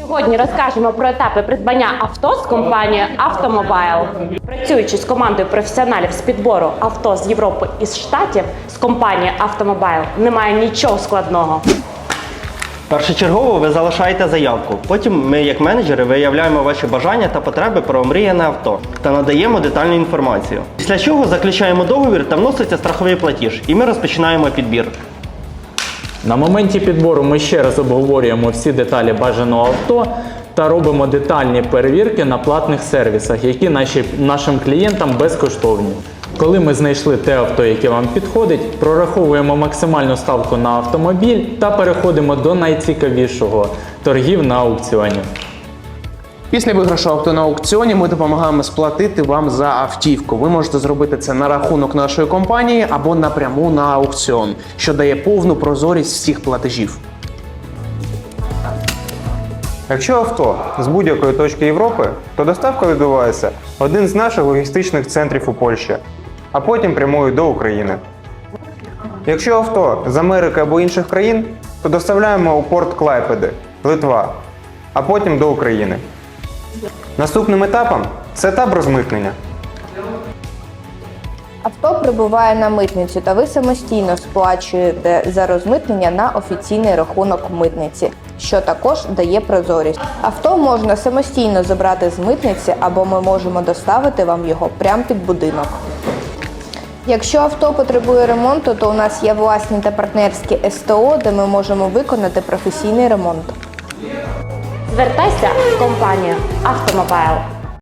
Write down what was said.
Сьогодні розкажемо про етапи придбання авто з компанією Автомобайл. Працюючи з командою професіоналів з підбору авто з Європи і з Штатів з компанією Автомобайл немає нічого складного. Першочергово ви залишаєте заявку. Потім ми, як менеджери, виявляємо ваші бажання та потреби про омріяне авто та надаємо детальну інформацію. Після чого заключаємо договір та вноситься страховий платіж, і ми розпочинаємо підбір. На моменті підбору ми ще раз обговорюємо всі деталі бажаного авто та робимо детальні перевірки на платних сервісах, які наші, нашим клієнтам безкоштовні. Коли ми знайшли те авто, яке вам підходить, прораховуємо максимальну ставку на автомобіль та переходимо до найцікавішого торгів на аукціоні. Після виграшу авто на аукціоні ми допомагаємо сплатити вам за автівку. Ви можете зробити це на рахунок нашої компанії або напряму на аукціон, що дає повну прозорість всіх платежів. Якщо авто з будь-якої точки Європи, то доставка відбувається в один з наших логістичних центрів у Польщі, а потім прямує до України. Якщо авто з Америки або інших країн, то доставляємо у порт Клайпеди, Литва, а потім до України. Наступним етапом це етап розмитнення. Авто прибуває на митницю, та ви самостійно сплачуєте за розмитнення на офіційний рахунок митниці, що також дає прозорість. Авто можна самостійно забрати з митниці, або ми можемо доставити вам його прямо під будинок. Якщо авто потребує ремонту, то у нас є власні та партнерські СТО, де ми можемо виконати професійний ремонт. Звертайся в компанію Автомобайл.